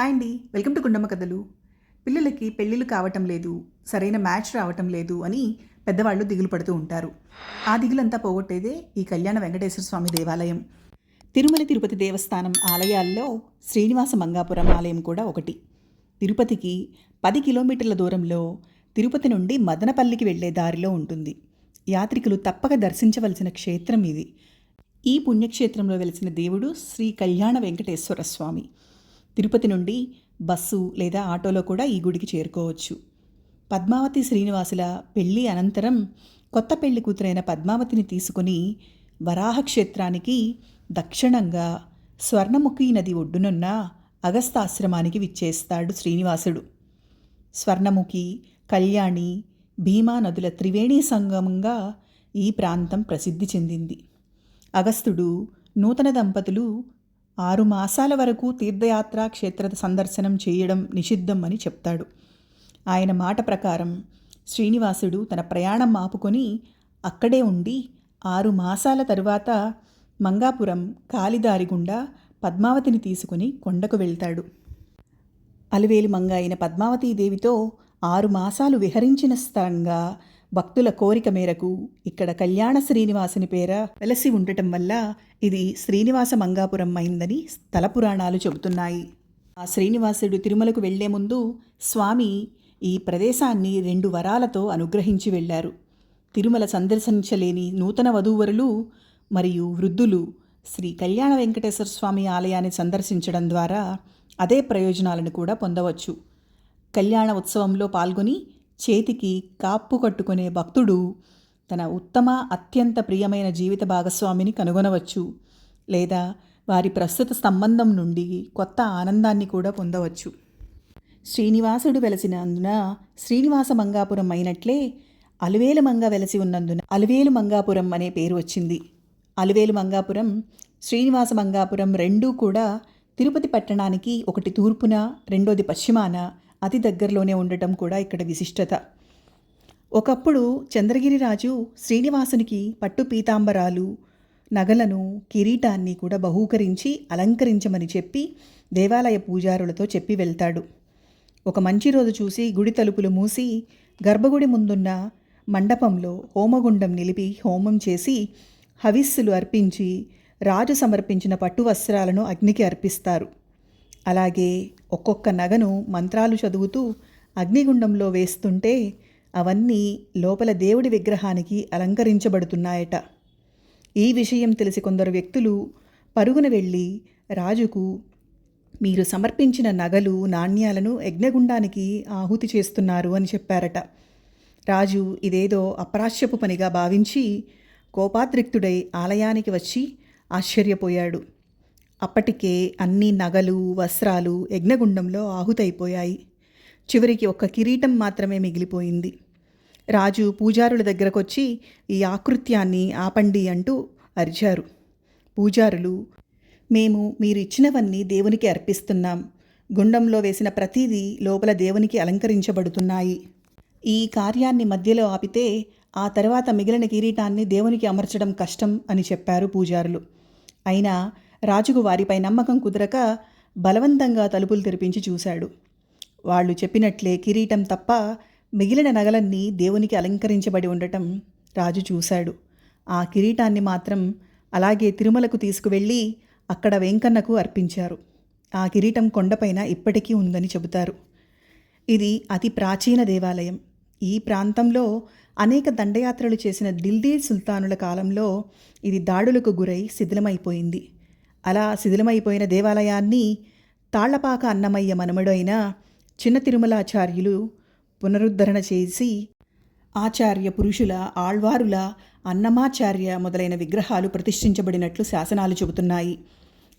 Hi అండి. Welcome to Gundamma కథలు. పిల్లలకి పెళ్ళిళ్ళు కావటం లేదు సరైన మ్యాచ్ రావటం లేదు అని పెద్దవాళ్ళు దిగులు పడుతూ ఉంటారు. ఆ దిగులంతా పోగొట్టేదే ఈ కళ్యాణ వెంకటేశ్వర స్వామి దేవాలయం. తిరుమల తిరుపతి దేవస్థానం ఆలయాల్లో శ్రీనివాస మంగాపురం ఆలయం కూడా ఒకటి. తిరుపతికి పది కిలోమీటర్ల దూరంలో తిరుపతి నుండి మదనపల్లికి వెళ్ళే దారిలో ఉంటుంది. యాత్రికులు తప్పక దర్శించవలసిన క్షేత్రం ఇది. ఈ పుణ్యక్షేత్రంలో వెలిసిన దేవుడు శ్రీ కళ్యాణ వెంకటేశ్వర స్వామి. తిరుపతి నుండి బస్సు లేదా ఆటోలో కూడా ఈ గుడికి చేరుకోవచ్చు. పద్మావతి శ్రీనివాసుల పెళ్ళి అనంతరం కొత్త పెళ్ళి కూతురైన పద్మావతిని తీసుకుని వరాహ క్షేత్రానికి దక్షిణంగా స్వర్ణముఖి నది ఒడ్డునున్న అగస్తాశ్రమానికి విచ్చేస్తాడు శ్రీనివాసుడు. స్వర్ణముఖి కళ్యాణి భీమా నదుల త్రివేణి సంగమంగా ఈ ప్రాంతం ప్రసిద్ధి చెందింది. అగస్తుడు నూతన దంపతులు ఆరు మాసాల వరకు తీర్థయాత్ర క్షేత్ర సందర్శనం చేయడం నిషిద్ధం అని చెప్తాడు. ఆయన మాట ప్రకారం శ్రీనివాసుడు తన ప్రయాణం ఆపుకొని అక్కడే ఉండి ఆరు మాసాల తరువాత మంగాపురం కాలిదారి గుండా పద్మావతిని తీసుకుని కొండకు వెళ్తాడు. అలివేలు మంగ అయిన పద్మావతీదేవితో ఆరు మాసాలు విహరించిన స్థలంగా భక్తుల కోరిక మేరకు ఇక్కడ కళ్యాణ శ్రీనివాసుని పేర వెలసి ఉండటం వల్ల ఇది శ్రీనివాస మంగాపురం అయిందని స్థల పురాణాలు చెబుతున్నాయి. ఆ శ్రీనివాసుడు తిరుమలకు వెళ్ళే ముందు స్వామి ఈ ప్రదేశాన్ని రెండు వరాలతో అనుగ్రహించి వెళ్ళారు. తిరుమల సందర్శించలేని నూతన వధూవరులు మరియు వృద్ధులు శ్రీ కళ్యాణ వెంకటేశ్వర స్వామి ఆలయాన్ని సందర్శించడం ద్వారా అదే ప్రయోజనాలను కూడా పొందవచ్చు. కళ్యాణ ఉత్సవంలో పాల్గొని చేతికి కాపు కట్టుకునే భక్తుడు తన ఉత్తమ అత్యంత ప్రియమైన జీవిత భాగస్వామిని కనుగొనవచ్చు లేదా వారి ప్రస్తుత సంబంధం నుండి కొత్త ఆనందాన్ని కూడా పొందవచ్చు. శ్రీనివాసుడు వెలసినందున శ్రీనివాస మంగాపురం అయినట్లే అలివేలు మంగ వెలసి ఉన్నందున అలివేలు మంగాపురం అనే పేరు వచ్చింది. అలివేలు మంగాపురం శ్రీనివాస మంగాపురం రెండూ కూడా తిరుపతి పట్టణానికి ఒకటి తూర్పున రెండోది పశ్చిమాన అతి దగ్గరలోనే ఉండటం కూడా ఇక్కడ విశిష్టత. ఒకప్పుడు చంద్రగిరిరాజు శ్రీనివాసునికి పట్టు పీతాంబరాలు నగలను కిరీటాన్ని కూడా బహూకరించి అలంకరించమని చెప్పి దేవాలయ పూజారులతో చెప్పి వెళ్తాడు. ఒక మంచి రోజు చూసి గుడి తలుపులు మూసి గర్భగుడి ముందున్న మండపంలో హోమగుండం నిలిపి హోమం చేసి హవిస్సులు అర్పించి రాజు సమర్పించిన పట్టు వస్త్రాలను అగ్నికి అర్పిస్తారు. అలాగే ఒక్కొక్క నగను మంత్రాలు చదువుతూ అగ్నిగుండంలో వేస్తుంటే అవన్నీ లోపల దేవుడి విగ్రహానికి అలంకరించబడుతున్నాయట. ఈ విషయం తెలిసి కొందరు వ్యక్తులు పరుగున వెళ్ళి రాజుకు మీరు సమర్పించిన నగలు నాణ్యాలను యజ్ఞగుండానికి ఆహుతి చేస్తున్నారు అని చెప్పారట. రాజు ఇదేదో అప్రాశ్యపు పనిగా భావించి కోపాద్రిక్తుడై ఆలయానికి వచ్చి ఆశ్చర్యపోయాడు. అప్పటికే అన్ని నగలు వస్త్రాలు యజ్ఞగుండంలో ఆహుతైపోయాయి. చివరికి ఒక్క కిరీటం మాత్రమే మిగిలిపోయింది. రాజు పూజారుల దగ్గరకొచ్చి ఈ ఆకృత్యాన్ని ఆపండి అంటూ అరిచారు. పూజారులు మేము మీరు ఇచ్చినవన్నీ దేవునికి అర్పిస్తున్నాం. గుండంలో వేసిన ప్రతిదీ లోపల దేవునికి అలంకరించబడుతున్నాయి. ఈ కార్యాన్ని మధ్యలో ఆపితే ఆ తర్వాత మిగిలిన కిరీటాన్ని దేవునికి అమర్చడం కష్టం అని చెప్పారు పూజారులు. అయినా రాజుకు వారిపై నమ్మకం కుదరక బలవంతంగా తలుపులు తెరిపించి చూశాడు. వాళ్ళు చెప్పినట్లే కిరీటం తప్ప మిగిలిన నగలన్నీ దేవునికి అలంకరించబడి ఉండటం రాజు చూశాడు. ఆ కిరీటాన్ని మాత్రం అలాగే తిరుమలకు తీసుకువెళ్ళి అక్కడ వెంకన్నకు అర్పించారు. ఆ కిరీటం కొండపైన ఇప్పటికీ ఉందని చెబుతారు. ఇది అతి ప్రాచీన దేవాలయం. ఈ ప్రాంతంలో అనేక దండయాత్రలు చేసిన దిల్దీ సుల్తానుల కాలంలో ఇది దాడులకు గురై శిథిలమైపోయింది. అలా శిథిలమైపోయిన దేవాలయాన్ని తాళ్ళపాక అన్నమయ్య మనమడైన చిన్న తిరుమలాచార్యులు పునరుద్ధరణ చేసి ఆచార్య పురుషుల ఆళ్వారుల అన్నమాచార్య మొదలైన విగ్రహాలు ప్రతిష్ఠించబడినట్లు శాసనాలు చెబుతున్నాయి.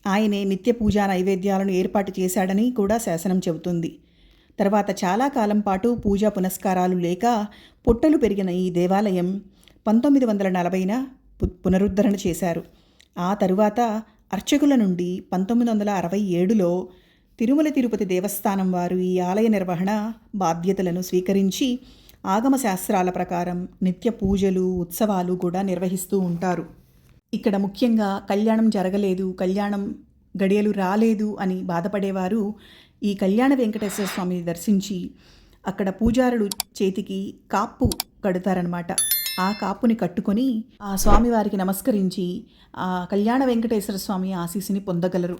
ఆయనే నిత్య పూజా నైవేద్యాలను ఏర్పాటు చేశాడని కూడా శాసనం చెబుతుంది. తర్వాత చాలా కాలం పాటు పూజా పునస్కారాలు లేక పొట్టలు పెరిగిన ఈ దేవాలయం పంతొమ్మిది వందల నలభైన పు- పునరుద్ధరణ చేశారు. ఆ తరువాత అర్చకుల నుండి పంతొమ్మిది వందల అరవై ఏడులో తిరుమల తిరుపతి దేవస్థానం వారు ఈ ఆలయ నిర్వహణ బాధ్యతలను స్వీకరించి ఆగమ శాస్త్రాల ప్రకారం నిత్య పూజలు ఉత్సవాలు కూడా నిర్వహిస్తూ ఉంటారు. ఇక్కడ ముఖ్యంగా కళ్యాణం జరగలేదు కళ్యాణం గడియలు రాలేదు అని బాధపడేవారు ఈ కళ్యాణ వెంకటేశ్వర స్వామిని దర్శించి అక్కడ పూజారుడు చేతికి కాపు కడతారనమాట ఆ కాపుని కట్టుకొని ఆ స్వామివారికి నమస్కరించి ఆ కళ్యాణ వెంకటేశ్వర స్వామి ఆశీస్సుని పొందగలరు.